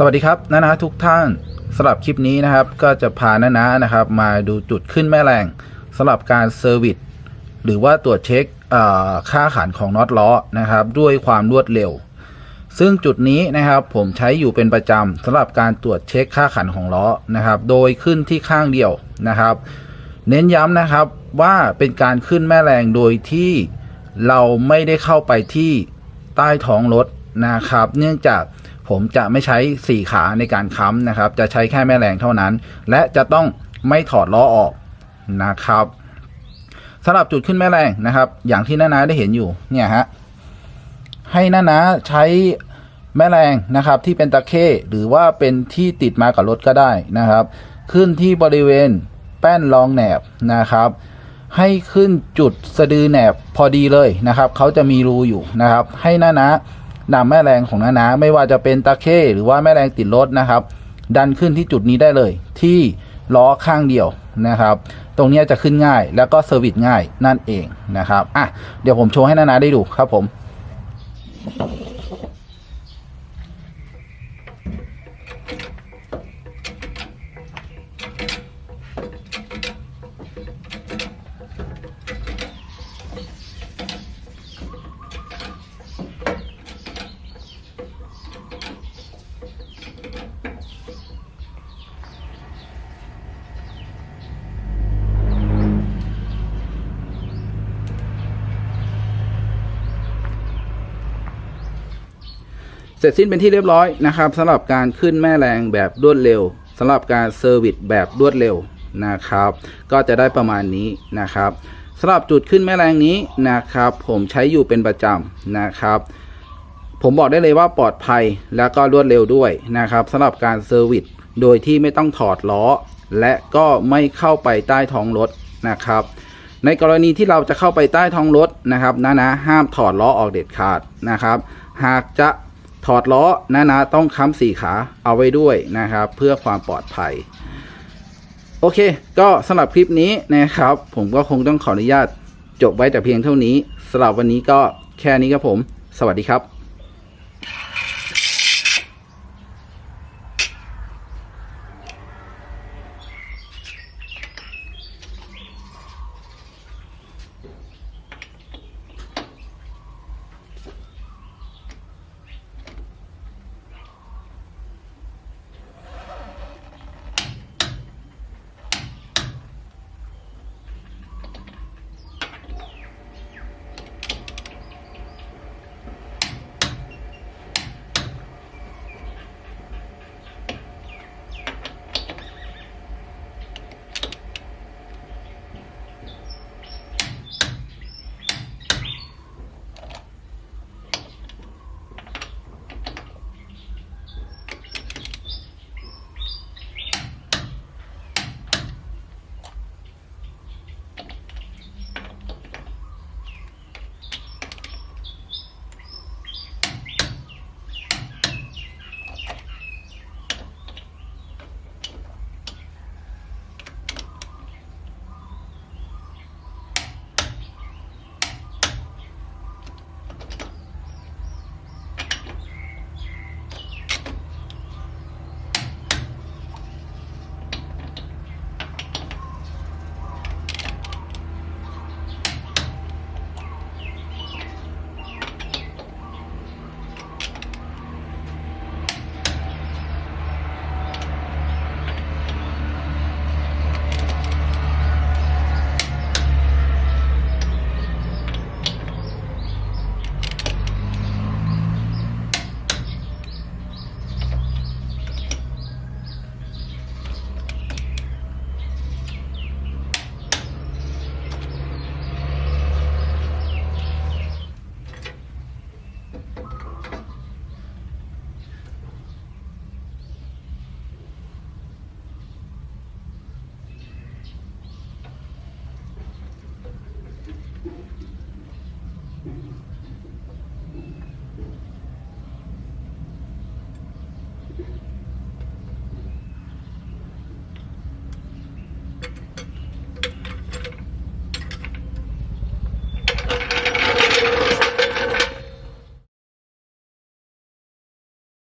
สวัสดีครับนานาทุกท่านสำหรับคลิปนี้นะครับ ก็จะพานานานะครับ มาดูจุดขึ้นแม่แรงสำหรับการเซอร์วิสหรือว่าตรวจเช็คค่าขันของน็อตล้อนะครับ ด้วยความรวดเร็ว ซึ่งจุดนี้นะครับผมใช้อยู่เป็นประจำสำหรับการตรวจเช็คค่าขันของล้อนะครับ โดยขึ้นที่ข้างเดียวนะครับ เน้นย้ำนะครับว่าเป็นการขึ้นแม่แรงโดยที่เราไม่ได้เข้าไปที่ใต้ท้องรถนะครับ เนื่องจาก ผมจะไม่ใช้สี่ขาในการค้ำนะครับ จะใช้แค่แม่แรงเท่านั้น และจะต้องไม่ถอดล้อออกนะครับสำหรับจุดขึ้นแม่แรงนะครับ อย่างที่น้านาได้เห็นอยู่เนี่ยฮะให้น้านาใช้แม่แรงนะครับที่เป็นตะเข้หรือว่าเป็นที่ติดมากับรถก็ได้นะครับ ขึ้นที่บริเวณแป้นรองแหนบนะครับ ให้ขึ้นจุดสะดือแหนบพอดีเลยนะครับเขาจะมีรูอยู่นะครับ ให้น้านะ นำแม่แรงของน้านะไม่ว่าจะเป็นตะเข้หรือว่าแม่แรงติดรถนะครับ ดันขึ้นที่จุดนี้ได้เลย ที่ล้อข้างเดียวนะครับ ตรงนี้จะขึ้นง่ายแล้วก็เซอร์วิสง่ายนั่นเองนะครับอะเดี๋ยวผมโชว์ให้น้านะได้ดูครับผม เสร็จสิ้นเป็นที่เรียบร้อยนะครับสำหรับการขึ้นแม่แรงแบบรวดเร็วสำหรับการเซอร์วิสแบบรวดเร็วนะครับ ก็จะได้ประมาณนี้นะครับสำหรับจุดขึ้นแม่แรงนี้นะครับ ผมใช้อยู่เป็นประจำนะครับ ผมบอกได้เลยว่าปลอดภัยแล้วก็รวดเร็วด้วยนะครับสำหรับการเซอร์วิสโดยที่ไม่ต้องถอดล้อ และก็ไม่เข้าไปใต้ท้องรถนะครับ ในกรณีที่เราจะเข้าไปใต้ท้องรถนะครับนะนะห้ามถอดล้อออกเด็ดขาดนะครับ หากจะ ถอดล้อนะนะต้องค้ำสี่ขาเอาไว้ด้วยนะครับ เพื่อความปลอดภัย โอเค ก็สำหรับคลิปนี้นะครับ ผมก็คงต้องขออนุญาตจบไว้แต่เพียงเท่านี้สำหรับวันนี้ก็แค่นี้ครับผม สวัสดีครับ